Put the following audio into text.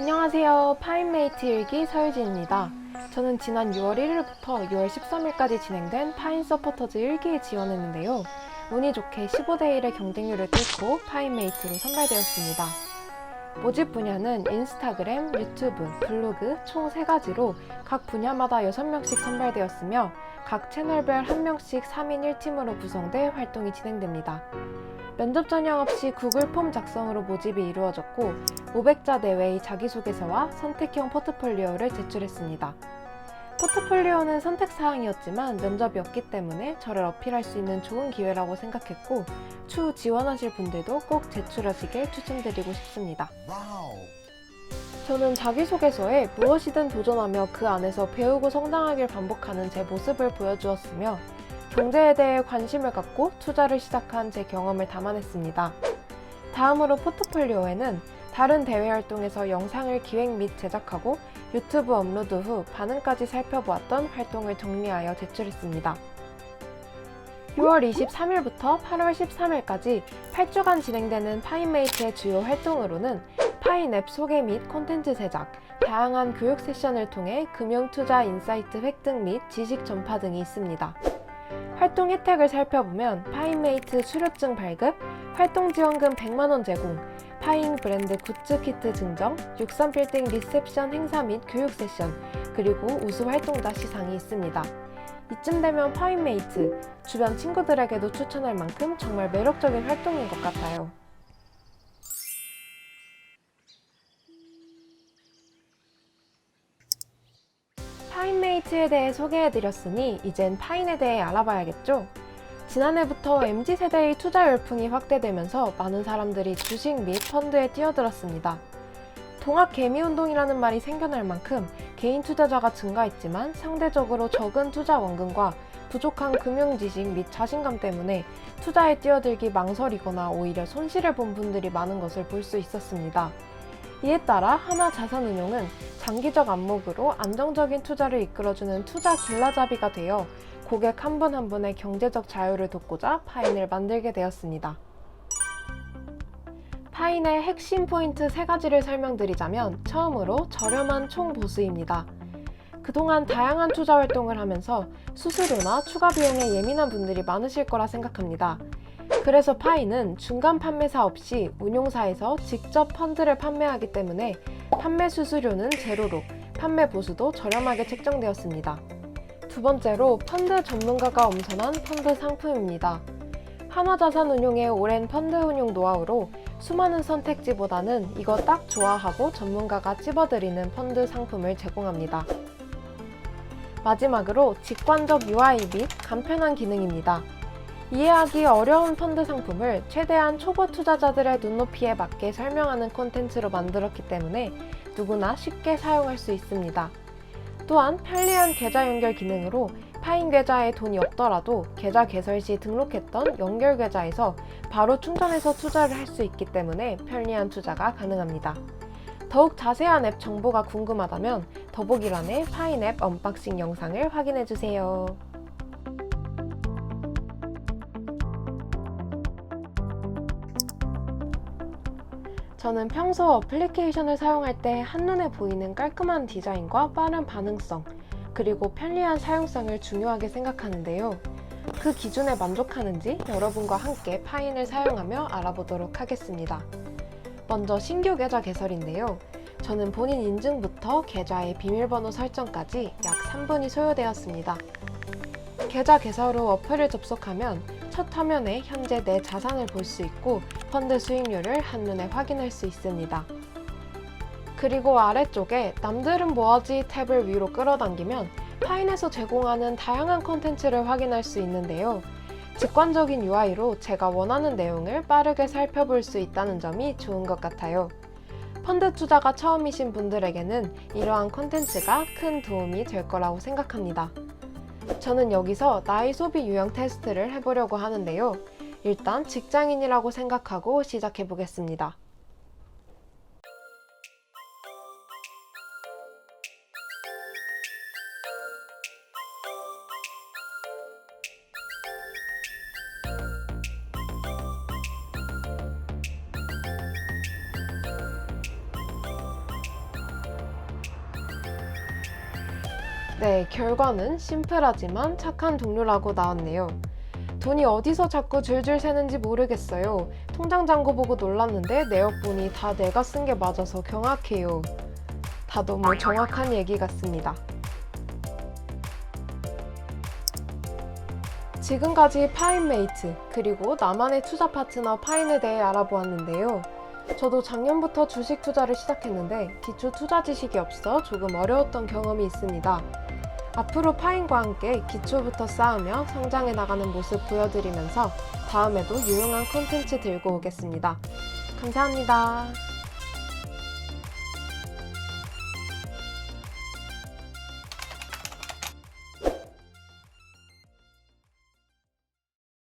안녕하세요. 파인메이트 일기 서유진입니다. 저는 지난 6월 1일부터 6월 13일까지 진행된 파인 서포터즈 1기에 지원했는데요. 운이 좋게 15대 1의 경쟁률을 뚫고 파인메이트로 선발되었습니다. 모집 분야는 인스타그램, 유튜브, 블로그 총 3가지로 각 분야마다 6명씩 선발되었으며 각 채널별 1명씩 3인 1팀으로 구성돼 활동이 진행됩니다. 면접 전형 없이 구글 폼 작성으로 모집이 이루어졌고 500자 내외의 자기소개서와 선택형 포트폴리오를 제출했습니다. 포트폴리오는 선택사항이었지만 면접이 없기 때문에 저를 어필할 수 있는 좋은 기회라고 생각했고 추후 지원하실 분들도 꼭 제출하시길 추천드리고 싶습니다. 와우. 저는 자기소개서에 무엇이든 도전하며 그 안에서 배우고 성장하길 반복하는 제 모습을 보여주었으며 경제에 대해 관심을 갖고 투자를 시작한 제 경험을 담아냈습니다. 다음으로 포트폴리오에는 다른 대외 활동에서 영상을 기획 및 제작하고 유튜브 업로드 후 반응까지 살펴보았던 활동을 정리하여 제출했습니다. 6월 23일부터 8월 13일까지 8주간 진행되는 파인메이트의 주요 활동으로는 파인 앱 소개 및 콘텐츠 제작, 다양한 교육 세션을 통해 금융 투자 인사이트 획득 및 지식 전파 등이 있습니다. 활동 혜택을 살펴보면 파인메이트 수료증 발급, 활동 지원금 100만원 제공, 파인 브랜드 굿즈 키트 증정, 63빌딩 리셉션 행사 및 교육 세션, 그리고 우수 활동자 시상이 있습니다. 이쯤 되면 파인메이트, 주변 친구들에게도 추천할 만큼 정말 매력적인 활동인 것 같아요. 파인메이트에 대해 소개해드렸으니 이젠 파인에 대해 알아봐야겠죠? 지난해부터 MZ세대의 투자 열풍이 확대되면서 많은 사람들이 주식 및 펀드에 뛰어들었습니다. 동학 개미 운동이라는 말이 생겨날 만큼 개인 투자자가 증가했지만 상대적으로 적은 투자 원금과 부족한 금융 지식 및 자신감 때문에 투자에 뛰어들기 망설이거나 오히려 손실을 본 분들이 많은 것을 볼 수 있었습니다. 이에 따라 하나자산운용은 장기적 안목으로 안정적인 투자를 이끌어주는 투자 길라잡이가 되어 고객 한분한 분의 경제적 자유를 돕고자 파인을 만들게 되었습니다. 파인의 핵심 포인트 세 가지를 설명드리자면 처음으로 저렴한 총보수입니다. 그동안 다양한 투자 활동을 하면서 수수료나 추가 비용에 예민한 분들이 많으실 거라 생각합니다. 그래서 파이는 중간 판매사 없이 운용사에서 직접 펀드를 판매하기 때문에 판매 수수료는 제로로 판매 보수도 저렴하게 책정되었습니다. 두 번째로 펀드 전문가가 엄선한 펀드 상품입니다. 한화자산운용의 오랜 펀드 운용 노하우로 수많은 선택지보다는 이거 딱 좋아하고 전문가가 찝어드리는 펀드 상품을 제공합니다. 마지막으로 직관적 UI 및 간편한 기능입니다. 이해하기 어려운 펀드 상품을 최대한 초보 투자자들의 눈높이에 맞게 설명하는 콘텐츠로 만들었기 때문에 누구나 쉽게 사용할 수 있습니다. 또한 편리한 계좌 연결 기능으로 파인 계좌에 돈이 없더라도 계좌 개설 시 등록했던 연결 계좌에서 바로 충전해서 투자를 할 수 있기 때문에 편리한 투자가 가능합니다. 더욱 자세한 앱 정보가 궁금하다면 더보기란에 파인 앱 언박싱 영상을 확인해 주세요. 저는 평소 어플리케이션을 사용할 때 한눈에 보이는 깔끔한 디자인과 빠른 반응성, 그리고 편리한 사용성을 중요하게 생각하는데요. 그 기준에 만족하는지 여러분과 함께 파인을 사용하며 알아보도록 하겠습니다. 먼저 신규 계좌 개설인데요. 저는 본인 인증부터 계좌의 비밀번호 설정까지 약 3분이 소요되었습니다. 계좌 개설 후 어플을 접속하면 첫 화면에 현재 내 자산을 볼 수 있고 펀드 수익률을 한눈에 확인할 수 있습니다. 그리고 아래쪽에 남들은 뭐하지 탭을 위로 끌어당기면 파인에서 제공하는 다양한 콘텐츠를 확인할 수 있는데요. 직관적인 UI로 제가 원하는 내용을 빠르게 살펴볼 수 있다는 점이 좋은 것 같아요. 펀드 투자가 처음이신 분들에게는 이러한 콘텐츠가 큰 도움이 될 거라고 생각합니다. 저는 여기서 나의 소비 유형 테스트를 해보려고 하는데요. 일단 직장인이라고 생각하고 시작해 보겠습니다. 네, 결과는 심플하지만 착한 동료라고 나왔네요. 돈이 어디서 자꾸 줄줄 새는지 모르겠어요. 통장 잔고 보고 놀랐는데 내역 보니 다 내가 쓴 게 맞아서 경악해요. 다 너무 정확한 얘기 같습니다. 지금까지 파인메이트 그리고 나만의 투자 파트너 파인에 대해 알아보았는데요. 저도 작년부터 주식 투자를 시작했는데 기초 투자 지식이 없어 조금 어려웠던 경험이 있습니다. 앞으로 파인과 함께 기초부터 쌓으며 성장해 나가는 모습 보여드리면서 다음에도 유용한 콘텐츠 들고 오겠습니다. 감사합니다.